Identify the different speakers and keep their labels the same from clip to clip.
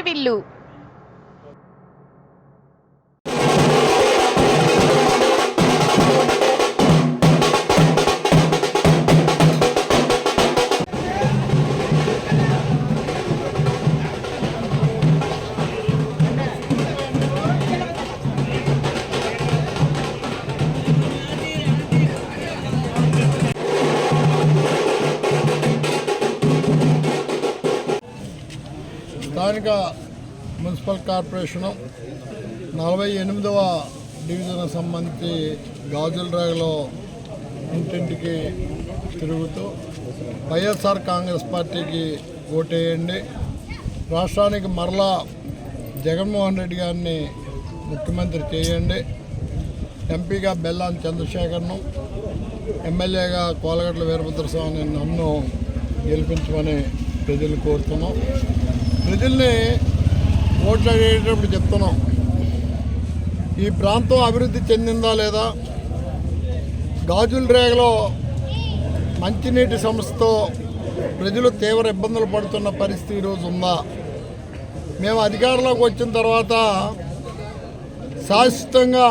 Speaker 1: వీళ్ళు
Speaker 2: స్థానిక municipal corporation నలభై ఎనిమిదవ డివిజన్ సంబంధించి గాజుల రేగలో ఇంటింటికి తిరుగుతూ వైఎస్ఆర్ కాంగ్రెస్ పార్టీకి ఓటేయండి. రాష్ట్రానికి మరలా జగన్మోహన్ రెడ్డి గారిని ముఖ్యమంత్రి చేయండి. ఎంపీగా బెల్లాన్ చంద్రశేఖర్ను ఎమ్మెల్యేగా కోలగట్ల వీరభద్రస్వామిని నన్ను గెలిపించమని ప్రజలు కోరుతున్నాం. ప్రజల్ని ఓట్లు అడిగేటప్పుడు చెప్తున్నాం. ఈ ప్రాంతం అభివృద్ధి చెందిందా లేదా? గాజుల రేగలో మంచినీటి సమస్యతో ప్రజలు తీవ్ర ఇబ్బందులు పడుతున్న పరిస్థితి ఈరోజు ఉందా? మేము అధికారంలోకి వచ్చిన తర్వాత శాశ్వతంగా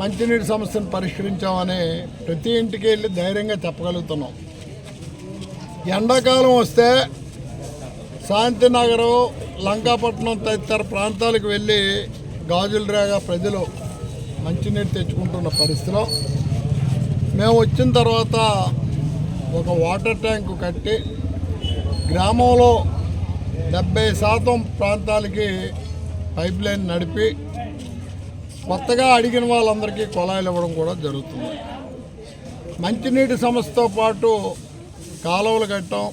Speaker 2: మంచినీటి సమస్యను పరిష్కరించామని ప్రతి ఇంటికి వెళ్ళి ధైర్యంగా చెప్పగలుగుతున్నాం. ఎండాకాలం వస్తే శాంతినగరం లంకాపట్నం తదితర ప్రాంతాలకు వెళ్ళి గాజుల రేగా ప్రజలు మంచినీరు తెచ్చుకుంటున్న పరిస్థితిలో. మేము వచ్చిన తర్వాత ఒక వాటర్ ట్యాంకు కట్టి గ్రామంలో డెబ్బై శాతం ప్రాంతాలకి పైప్ లైన్ నడిపి కొత్తగా అడిగిన వాళ్ళందరికీ కుళాయిలు ఇవ్వడం కూడా జరుగుతుంది. మంచినీటి సమస్యతో పాటు కాలువలు కట్టాం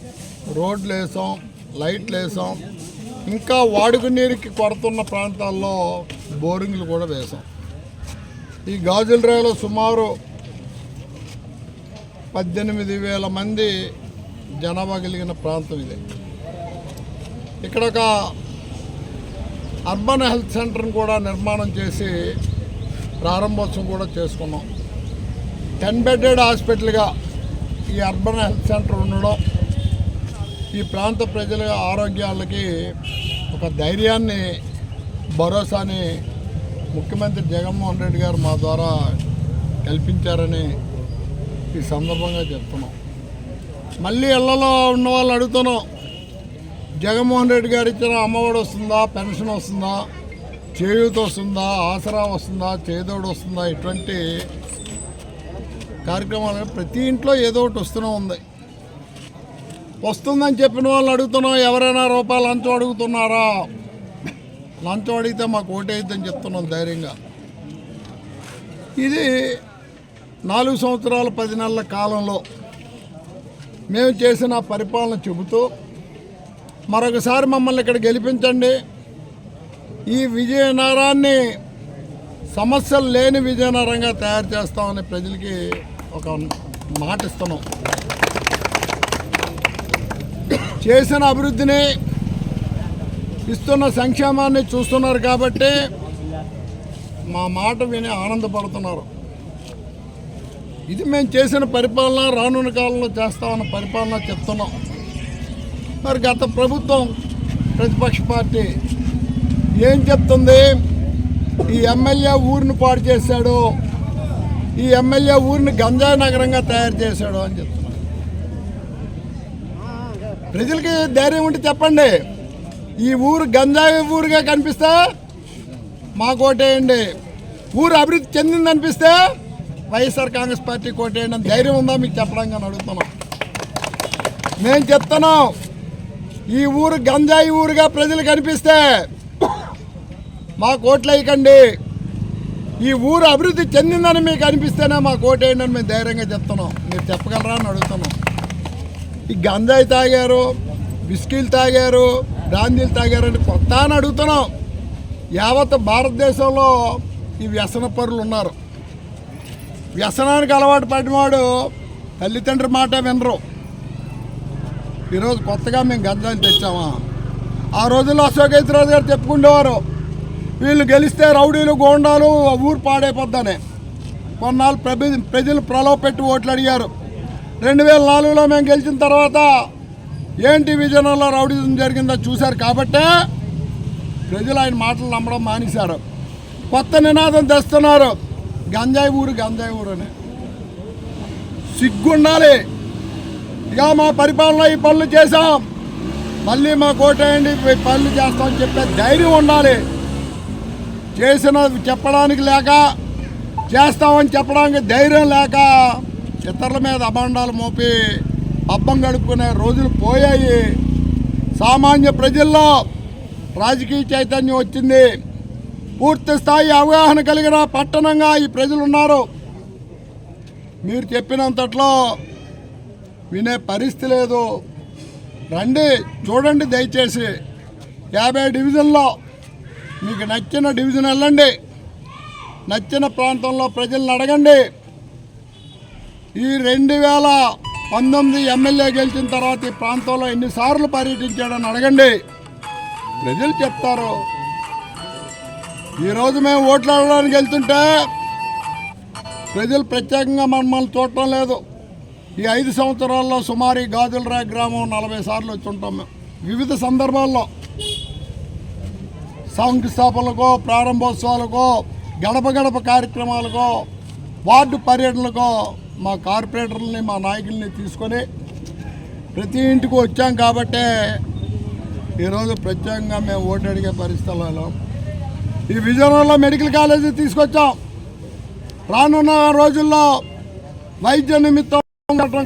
Speaker 2: రోడ్లు వేసాం లైట్లు వేసాం. ఇంకా వాడుక నీరుకి కొరతున్న ప్రాంతాల్లో బోరింగ్లు కూడా వేసాం. ఈ గాజుల రాయలో సుమారు పద్దెనిమిది వేల మంది జనాభా కలిగిన ప్రాంతం ఇది. ఇక్కడ ఒక అర్బన్ హెల్త్ సెంటర్ని కూడా నిర్మాణం చేసి ప్రారంభోత్సవం కూడా చేసుకున్నాం. టెన్ బెడెడ్ హాస్పిటల్గా ఈ అర్బన్ హెల్త్ సెంటర్ ఉండడం ఈ ప్రాంత ప్రజల ఆరోగ్యాలకి ఒక ధైర్యాన్ని భరోసాని ముఖ్యమంత్రి జగన్మోహన్ రెడ్డి గారు మా ద్వారా కల్పించారని ఈ సందర్భంగా చెప్తున్నాం. మళ్ళీ ఇళ్ళలో ఉన్న వాళ్ళు అడుగుతున్నాం జగన్మోహన్ రెడ్డి గారు ఇచ్చిన అమ్మఒడి వస్తుందా పెన్షన్ వస్తుందా చేయూత వస్తుందా ఆసరా వస్తుందా చేదోడు వస్తుందా? ఇటువంటి కార్యక్రమాలు ప్రతి ఇంట్లో ఏదో ఒకటి వస్తూనే ఉంది. వస్తుందని చెప్పిన వాళ్ళు అడుగుతున్నాం ఎవరైనా రూపాయలు లంచం అడుగుతున్నారా? లంచం అడిగితే మాకు ఓటేద్దని చెప్తున్నాం ధైర్యంగా. ఇది నాలుగు సంవత్సరాల పది నెలల కాలంలో మేము చేసిన పరిపాలన చెబుతూ మరొకసారి మమ్మల్ని ఇక్కడ గెలిపించండి. ఈ విజయనగరాన్ని సమస్యలు లేని విజయనగరంగా తయారు చేస్తామని ప్రజలకి ఒక మాట ఇస్తున్నాం. చేసిన అభివృద్ధిని ఇస్తున్న సంక్షేమాన్ని చూస్తున్నారు కాబట్టి మా మాట విని ఆనందపడుతున్నారు. ఇది మేము చేసిన పరిపాలన రానున్న కాలంలో చేస్తామన్న పరిపాలన చెప్తున్నాం. మరి గత ప్రభుత్వం ప్రతిపక్ష పార్టీ ఏం చెప్తుంది? ఈ ఎమ్మెల్యే ఊరిని పాడు చేశాడు ఈ ఎమ్మెల్యే ఊరిని గంజాయి నగరంగా తయారు చేశాడు అని చెప్తుంది. ప్రజలకి ధైర్యం ఉంటే చెప్పండి. ఈ ఊరు గంజాయి ఊరుగా కనిపిస్తే మాకు ఓటేయండి. ఊరు అభివృద్ధి చెందింది అనిపిస్తే వైఎస్ఆర్ కాంగ్రెస్ పార్టీ కోటేయండి అని ధైర్యం ఉందా మీకు చెప్పడానికి కానీ అడుగుతున్నాం. మేము చెప్తున్నాం ఈ ఊరు గంజాయి ఊరుగా ప్రజలు కనిపిస్తే మా కోట్లు వేయకండి. ఈ ఊరు అభివృద్ధి చెందిందని మీకు అనిపిస్తేనే మా కోటేయండి అని మేము ధైర్యంగా చెప్తున్నాం. మీరు చెప్పగలరా అని అడుగుతున్నాం. ఈ గంజాయి తాగారు బిస్కీలు తాగారు బ్రాందీలు తాగారు అని కొత్త అని అడుగుతున్నాం. యావత్ భారతదేశంలో ఈ వ్యసన పరులు ఉన్నారు. వ్యసనానికి అలవాటు పడినవాడు తల్లిదండ్రి మాట వినరు. ఈరోజు కొత్తగా మేము గంజాయిని తెచ్చామా? ఆ రోజుల్లో అశోక్ గైత్రాజు గారు చెప్పుకుండేవారు వీళ్ళు గెలిస్తే రౌడీలు గోండాలు ఆ ఊరు పాడైపోద్దని. కొన్నాళ్ళు ప్రజలు ప్రజలు ప్రలోభ పెట్టి ఓట్లు అడిగారు. రెండు వేల నాలుగులో మేము గెలిచిన తర్వాత ఏంటి విజయనగరంలో రౌడీజం జరిగిందో చూశారు కాబట్టే ప్రజలు ఆయన మాటలు నమ్మడం మానేశారు. కొత్త నినాదం తెస్తున్నారు. గంజాయి ఊరు గంజాయి ఊరు అని. సిగ్గుండాలి. ఇక మా పరిపాలన ఈ పనులు చేశాం. మళ్ళీ మా కోటేయండి పనులు చేస్తామని చెప్పే ధైర్యం ఉండాలి. చేసిన చెప్పడానికి లేక చేస్తామని చెప్పడానికి ధైర్యం లేక ఇతరుల మీద అభాండాలు మోపి అబ్బం గడుపుకునే రోజులు పోయాయి. సామాన్య ప్రజల్లో రాజకీయ చైతన్యం వచ్చింది. పూర్తి స్థాయి అవగాహన కలిగిన పట్టణంగా ఈ ప్రజలు ఉన్నారు. మీరు చెప్పినంతట్లో వినే పరిస్థితి లేదు. రండి చూడండి దయచేసి. యాభై డివిజన్లో మీకు నచ్చిన డివిజన్ వెళ్ళండి. నచ్చిన ప్రాంతంలో ప్రజలను అడగండి. ఈ రెండు వేల పంతొమ్మిది ఎమ్మెల్యే గెలిచిన తర్వాత ఈ ప్రాంతంలో ఎన్నిసార్లు పర్యటించాడని అడగండి. ప్రజలు చెప్తారు. ఈరోజు మేము ఓట్లు అడగడానికి వెళ్తుంటే ప్రజలు ప్రత్యేకంగా మమ్మల్ని చూడటం లేదు. ఈ ఐదు సంవత్సరాల్లో సుమారు గాజులరా గ్రామం నలభై సార్లు వచ్చి ఉంటాం మేము. వివిధ సందర్భాల్లో శంకుస్థాపనలకో ప్రారంభోత్సవాలకో గడప గడప కార్యక్రమాలకో వార్డు పర్యటనలకో మా కార్పొరేటర్లని మా నాయకుల్ని తీసుకొని ప్రతి ఇంటికి వచ్చాం కాబట్టే ఈరోజు ప్రత్యేకంగా మేము ఓటు అడిగే పరిస్థితులలో ఈ విజయనగరంలో మెడికల్ కాలేజీ తీసుకొచ్చాం. రానున్న రోజుల్లో వైద్య నిమిత్తం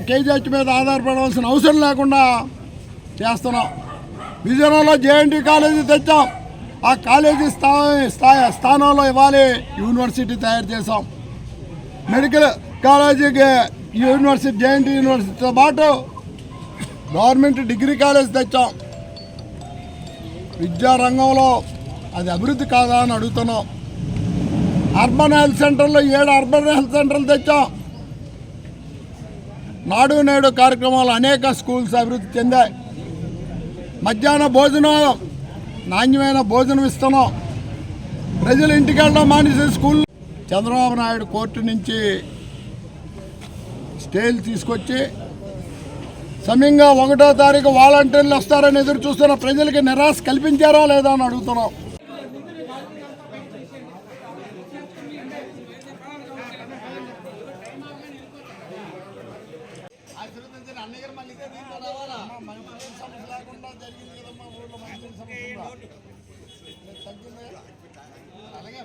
Speaker 2: కేజీహెచ్ మీద ఆధారపడవలసిన అవసరం లేకుండా చేస్తున్నాం. విజయనగరంలో జేఎన్టీ కాలేజీ తెచ్చాం. ఆ కాలేజీ స్థా స్థా- స్థానంలో ఇవ్వాలి యూనివర్సిటీ తయారు చేసాం మెడికల్ కాలేజీకి యూనివర్సిటీ జేఎన్టీ యూనివర్సిటీతో పాటు గవర్నమెంట్ డిగ్రీ కాలేజ్ తెచ్చాం. విద్యారంగంలో అది అభివృద్ధి కాదా అని అడుగుతున్నాం. అర్బన్ హెల్త్ సెంటర్లో ఏడు అర్బన్ హెల్త్ సెంటర్లు తెచ్చాం. నాడు నేడు కార్యక్రమాలు అనేక స్కూల్స్ అభివృద్ధి చెందాయి. మధ్యాహ్న భోజనం నాణ్యమైన భోజనం ఇస్తున్నాం. ప్రజలు ఇంటికి వెళ్ళడం మానేసి స్కూల్ చంద్రబాబు నాయుడు కోర్టు నుంచి తేలి తీసుకొచ్చి సమయంగా ఒకటో తారీఖు వాలంటీర్లు వస్తారని ఎదురు చూస్తున్న ప్రజలకి నిరాశ కల్పించారా లేదా అని అడుగుతున్నాం. అలాగే